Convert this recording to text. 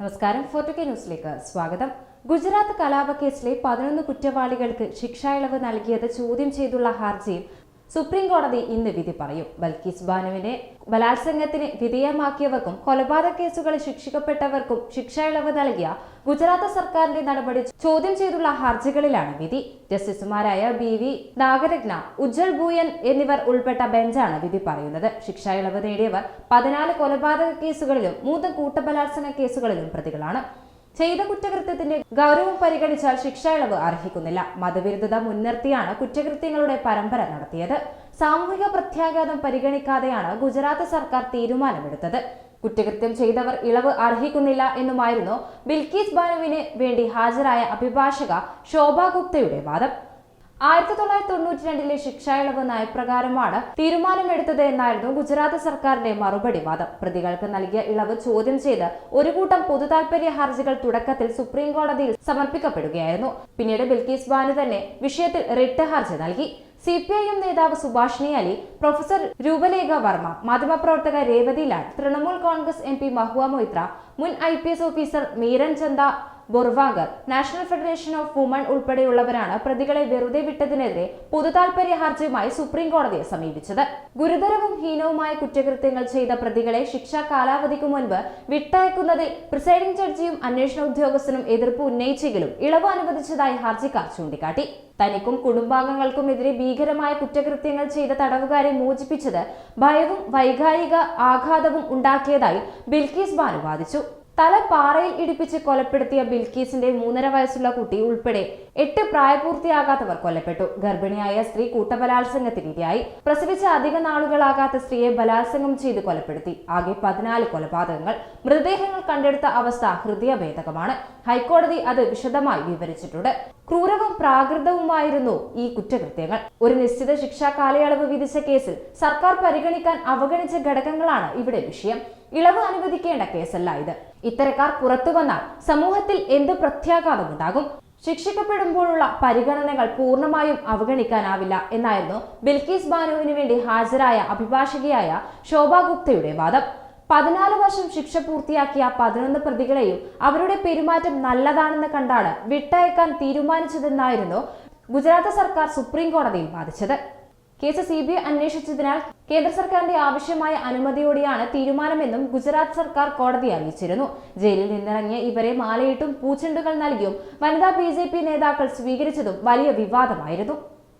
നമസ്കാരം. ഫോർട്ടു കെ ന്യൂസിലേക്ക് സ്വാഗതം. ഗുജറാത്ത് കലാപ കേസിലെ പതിനൊന്ന് കുറ്റവാളികൾക്ക് ശിക്ഷാ ഇളവ് നൽകിയത് ചോദ്യം ചെയ്തുള്ള ഹർജിയിൽ സുപ്രീം കോടതി ഇന്ന് വിധി പറയും. ബൽക്കീസ് ബാനുവിനെ ബലാത്സംഗത്തിന് വിധേയമാക്കിയവർക്കും കൊലപാതക കേസുകളിൽ ശിക്ഷിക്കപ്പെട്ടവർക്കും ശിക്ഷ ഇളവ് നൽകിയ ഗുജറാത്ത് സർക്കാരിന്റെ നടപടി ചോദ്യം ചെയ്തുള്ള ഹർജികളിലാണ് വിധി. ജസ്റ്റിസുമാരായ ബി വി നാഗരത്ന ഉജ്ജൽ ഭൂയൻ എന്നിവർ ഉൾപ്പെട്ട ബെഞ്ചാണ് വിധി പറയുന്നത്. ശിക്ഷ ഇളവ് നേടിയവർ പതിനാല് കൊലപാതക കേസുകളിലും മൂന്ന് കൂട്ടബലാത്സംഗ കേസുകളിലും പ്രതികളാണ്. ചെയ്ത കുറ്റകൃത്യത്തിന്റെ ഗൗരവം പരിഗണിച്ചാൽ ശിക്ഷ ഇളവ് അർഹിക്കുന്നില്ല. മതവിരുദ്ധത മുൻനിർത്തിയാണ് കുറ്റകൃത്യങ്ങളുടെ പരമ്പര നടത്തിയത്. സാമൂഹിക പ്രത്യാഘാതം പരിഗണിക്കാതെയാണ് ഗുജറാത്ത് സർക്കാർ തീരുമാനമെടുത്തത്. കുറ്റകൃത്യം ചെയ്തവർ ഇളവ് അർഹിക്കുന്നില്ല എന്നുമായിരുന്നു ബിൽക്കീസ് ബാനുവിന് വേണ്ടി ഹാജരായ അഭിഭാഷക ശോഭ ഗുപ്തയുടെ വാദം. ആയിരത്തി തൊള്ളായിരത്തി തൊണ്ണൂറ്റി രണ്ടിലെ ശിക്ഷാ ഇളവ് നയപ്രകാരമാണ് തീരുമാനമെടുത്തത് എന്നായിരുന്നു ഗുജറാത്ത് സർക്കാരിന്റെ മറുപടി. വാദം. പ്രതികൾക്ക് നൽകിയ ഇളവ് ചോദ്യം ചെയ്ത് ഒരു കൂട്ടം പൊതുതാൽപര്യ ഹർജികൾ തുടക്കത്തിൽ സുപ്രീം കോടതിയിൽ സമർപ്പിക്കപ്പെടുകയായിരുന്നു. പിന്നീട് ബിൽക്കീസ് ബാനു തന്നെ വിഷയത്തിൽ റിട്ട് ഹർജി നൽകി. സി പി ഐ എം നേതാവ് സുഭാഷിണി അലി പ്രൊഫസർ രൂപലേഖ വർമ്മ മാധ്യമപ്രവർത്തക രേവതി ലാൽ തൃണമൂൽ കോൺഗ്രസ് എം പി മഹുവ മൊയ്ത്ര മുൻ I P S officer Meeran Chadha Borwankar national federation of women ഉൾപ്പെടെയുള്ളവരാണ് പ്രതികളെ വെറുതെ വിട്ടതിനെതിരെ പൊതുതാൽപര്യ ഹർജിയുമായി സുപ്രീം കോടതിയെ സമീപിച്ചത്. ഗുരുതരവും ഹീനവുമായ കുറ്റകൃത്യങ്ങൾ ചെയ്ത പ്രതികളെ ശിക്ഷാ കാലാവധിക്ക് മുൻപ് വിട്ടയക്കുന്നതിൽ പ്രിസൈഡിംഗ് ജഡ്ജിയും അന്വേഷണ ഉദ്യോഗസ്ഥനും എതിർപ്പ് ഉന്നയിച്ചെങ്കിലും ഇളവ് അനുവദിച്ചതായി ഹർജിക്കാർ ചൂണ്ടിക്കാട്ടി. തനിക്കും കുടുംബാംഗങ്ങൾക്കുമെതിരെ ഭീകരമായ കുറ്റകൃത്യങ്ങൾ ചെയ്ത തടവുകാരെ മോചിപ്പിച്ചത് ഭയവും വൈകാരിക ആഘാതവും ഉണ്ടാക്കിയതായി ബിൽക്കീസ് ബാനു വാദിച്ചു. തല പാറയിൽ ഇടിപ്പിച്ച് കൊലപ്പെടുത്തിയ ബിൽക്കീസിന്റെ മൂന്നര വയസ്സുള്ള കുട്ടി ഉൾപ്പെടെ എട്ട് പ്രായപൂർത്തിയാകാത്തവർ കൊല്ലപ്പെട്ടു. ഗർഭിണിയായ സ്ത്രീ കൂട്ടബലാത്സംഗത്തിനിരയായി പ്രസവിച്ച അധിക നാളുകളാകാത്ത സ്ത്രീയെ ബലാത്സംഗം ചെയ്ത് കൊലപ്പെടുത്തി. ആകെ പതിനാല് കൊലപാതകങ്ങൾ. മൃതദേഹങ്ങൾ കണ്ടെടുത്ത അവസ്ഥ ഹൃദയഭേദകമാണ്. ഹൈക്കോടതി അത് വിശദമായി വിവരിച്ചിട്ടുണ്ട്. ക്രൂരവും പ്രാകൃതവുമായിരുന്നു ഈ കുറ്റകൃത്യങ്ങൾ. ഒരു നിശ്ചിത ശിക്ഷാ കാലയളവ് വിധിച്ച കേസിൽ സർക്കാർ പരിഗണിക്കാൻ അവഗണിച്ച ഘടകങ്ങളാണ് ഇവിടെ വിഷയം. ഇളവ് അനുവദിക്കേണ്ട കേസല്ല ഇത്. ഇത്തരക്കാർ പുറത്തു വന്നാൽ സമൂഹത്തിൽ എന്ത് പ്രത്യാഘാതമുണ്ടാകും ശിക്ഷിക്കപ്പെടുമ്പോഴുള്ള പരിഗണനകൾ പൂർണമായും അവഗണിക്കാനാവില്ല എന്നായിരുന്നു ബിൽക്കീസ് ബാനുവിന് വേണ്ടി ഹാജരായ അഭിഭാഷകയായ ശോഭാ ഗുപ്തയുടെ വാദം. പതിനാല് വർഷം ശിക്ഷ പൂർത്തിയാക്കിയ പതിനൊന്ന് പ്രതികളെയും അവരുടെ പെരുമാറ്റം നല്ലതാണെന്ന് കണ്ടാണ് വിട്ടയക്കാൻ തീരുമാനിച്ചതെന്നായിരുന്നു ഗുജറാത്ത് സർക്കാർ സുപ്രീം കോടതിയിൽ വാദിച്ചത്. കേസ് സി ബി ഐ അന്വേഷിച്ചതിനാൽ കേന്ദ്ര സർക്കാരിന്റെ ആവശ്യമായ അനുമതിയോടെയാണ് തീരുമാനമെന്നും ഗുജറാത്ത് സർക്കാർ കോടതി അറിയിച്ചിരുന്നു. ജയിലിൽ നിന്നിറങ്ങിയ ഇവരെ മാലയിട്ടും പൂച്ചെണ്ടുകൾ നൽകിയും വനിതാ ബി നേതാക്കൾ സ്വീകരിച്ചതും വലിയ വിവാദമായിരുന്നു.